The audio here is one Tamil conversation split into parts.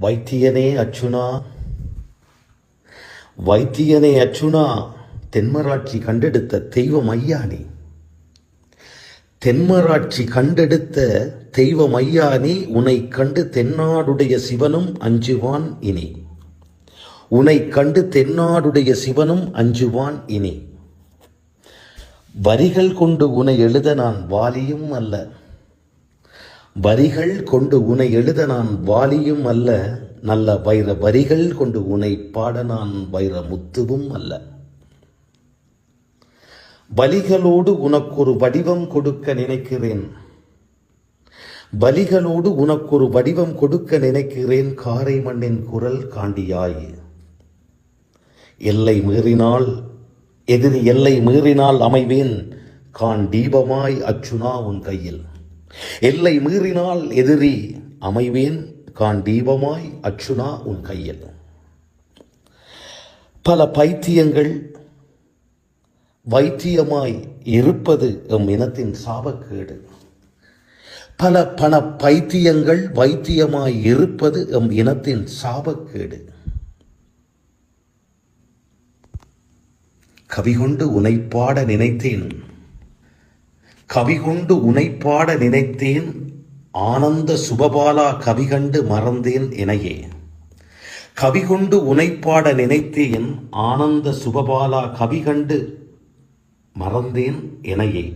வைத்தியனே அச்சுனா வைத்தியனே அச்சுனா தென்மராட்சி கண்டெடுத்த தெய்வம் ஐயானே. தென்மராட்சி கண்டெடுத்த தெய்வம் ஐயானி உனை கண்டு தென்னாடுடைய சிவனும் அஞ்சுவான் இனி. உனை கண்டு தென்னாடுடைய சிவனும் அஞ்சுவான் இனி. வரிகள் கொண்டு உனை எழுத நான் வாலியும் அல்ல. வரிகள் கொண்டு உனை எழுத நான் வாலியும் அல்ல நல்ல வைர வரிகள் கொண்டு உனை பாட நான் வைர முத்துவும் அல்ல. வலிகளோடு உனக்கொரு வடிவம் கொடுக்க நினைக்கிறேன். வலிகளோடு உனக்கொரு வடிவம் கொடுக்க நினைக்கிறேன் காரை மண்ணின் குரல் காண்டியாய். எல்லை மீறினால் எதிரி எல்லை மீறினால் அமைவேன் கான் தீபமாய் அச்சுனா உன் கையில். எல்லை மீறினால் எதிரி அமைவேன் கான் தீபமாய் அச்சுனா உன் கையில். பல பைத்தியங்கள் வைத்தியமாய் இருப்பது எம் இனத்தின் சாபக்கேடு. பல பண பைத்தியங்கள் வைத்தியமாய் இருப்பது எம் இனத்தின் சாபக்கேடு. கவி கொண்டு உனைப்பாட நினைத்தேன். கவிகொண்டு உனைப்பாட நினைத்தேன் ஆனந்த சுபபாலா கவி கண்டு மறந்தேன் இணையே கவிகொண்டு உனைப்பாட நினைத்தேன் ஆனந்த சுபபாலா கவி கண்டு மறந்தேன் இணையே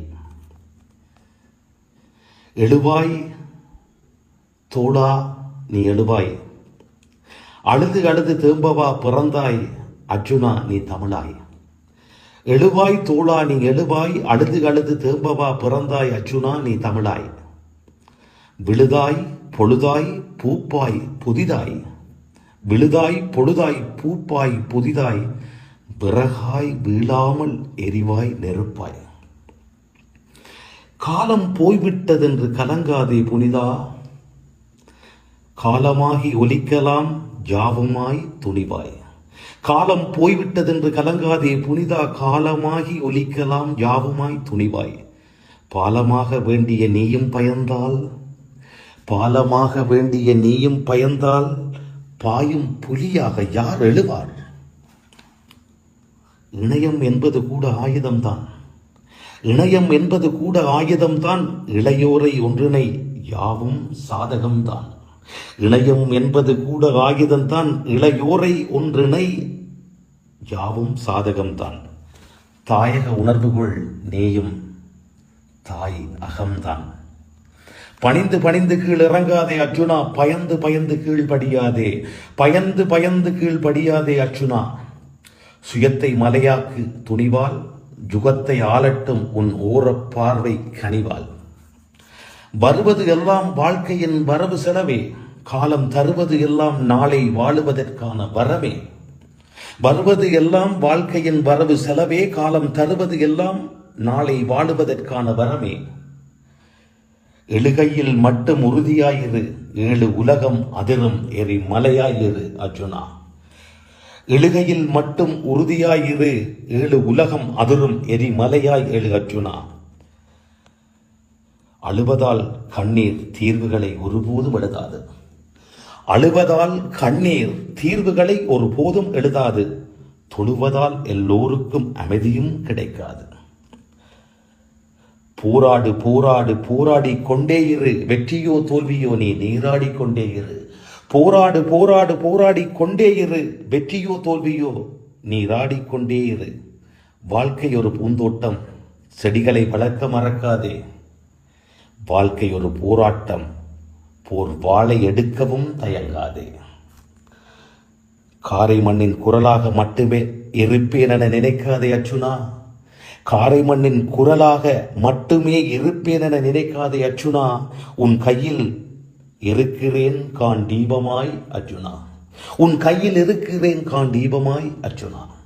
எழுவாய் தோளா நீ எழுவாய். அழுது அழுது தேம்பவா பிறந்தாய் அர்ஜுனா நீ தமிழாய். எழுவாய் தோளா நீ எழுவாய் அழுது அழுது தேம்பவா பிறந்தாய் அர்ஜுனா நீ தமிழாய். விழுதாய் பொழுதாய் பூப்பாய் புதிதாய். விழுதாய் பொழுதாய் பூப்பாய் புதிதாய். விறகாய் வீழாமல் எரிவாய் நெருப்பாய். காலம் போய்விட்டதென்று கலங்காதே புனிதா. காலமாகி ஒலிக்கலாம் ஜாவமாய் துணிவாய். காலம் போய்விட்டதென்று கலங்காதே புனிதா காலமாகி ஒலிக்கலாம் யாவுமாய் துணிவாய். பாலமாக வேண்டிய நீயும் பயந்தால் பாலமாக வேண்டிய நீயும் பயந்தால் பாயும் புலியாக யார் எழுவார்? இணையம் என்பது கூட ஆயுதம்தான். இணையம் என்பது கூட ஆயுதம்தான். இளையோரை ஒன்றினை யாவும் சாதகம்தான். இணையம் என்பது கூட ஆயுதம்தான் இளையோரை ஒன்றிணை யாவும் சாதகம்தான் தாயக உணர்வுகள் நேயும் தாய் அகம்தான் பணிந்து பணிந்து கீழ் இறங்காதே அர்ஜுனா பயந்து பயந்து கீழ் படியாதே பயந்து பயந்து கீழ் படியாதே அர்ஜுனா. சுயத்தை மலையாக்கு துணிவால் ஜுகத்தை ஆளட்டும் உன் ஓரப் பார்வை கனிவால். வருவது எல்லாம் வாழ்க்கையின் வரவு செலவே காலம் தருவது எல்லாம் நாளை வாழுவதற்கான வரவே வருவது எல்லாம் வாழ்க்கையின் வரவு செலவே காலம் தருவது எல்லாம் நாளை வாழுவதற்கான வரமே. எழுகையில் மட்டும் உறுதியாயிரு ஏழு உலகம் அதிரும் எரி மலையாயிரு அர்ஜுனா. எழுகையில் மட்டும் உறுதியாயிரு ஏழு உலகம் அதிரும் எரி மலையாய் எழு அர்ஜுனா. அழுவதால் கண்ணீர் தீர்வுகளை ஒருபோதும் எழுதாது. அழுவதால் கண்ணீர் தீர்வுகளை ஒருபோதும் எழுதாது. தொழுவதால் எல்லோருக்கும் அமைதியும் கிடைக்காது. போராடு போராடு போராடி கொண்டே இரு. வெற்றியோ தோல்வியோ நீ நீராடி கொண்டே இரு. போராடு போராடு போராடி கொண்டே இரு. வெற்றியோ தோல்வியோ நீராடி கொண்டே இரு. வாழ்க்கை ஒரு பூந்தோட்டம். செடிகளை வளர்க்க மறக்காதே. வாழ்க்கை ஒரு போராட்டம். போர் வாழை எடுக்கவும் தயங்காதே. காரை மண்ணின் குரலாக மட்டுமே இருப்பேன் என நினைக்காதே அர்ஜுனா. காரை மண்ணின் குரலாக மட்டுமே இருப்பேன் என நினைக்காதே அர்ஜுனா. உன் கையில் இருக்கிறேன் காண் தீபமாய் அர்ஜுனா. உன் கையில் இருக்கிறேன் காண் தீபமாய் அர்ஜுனா.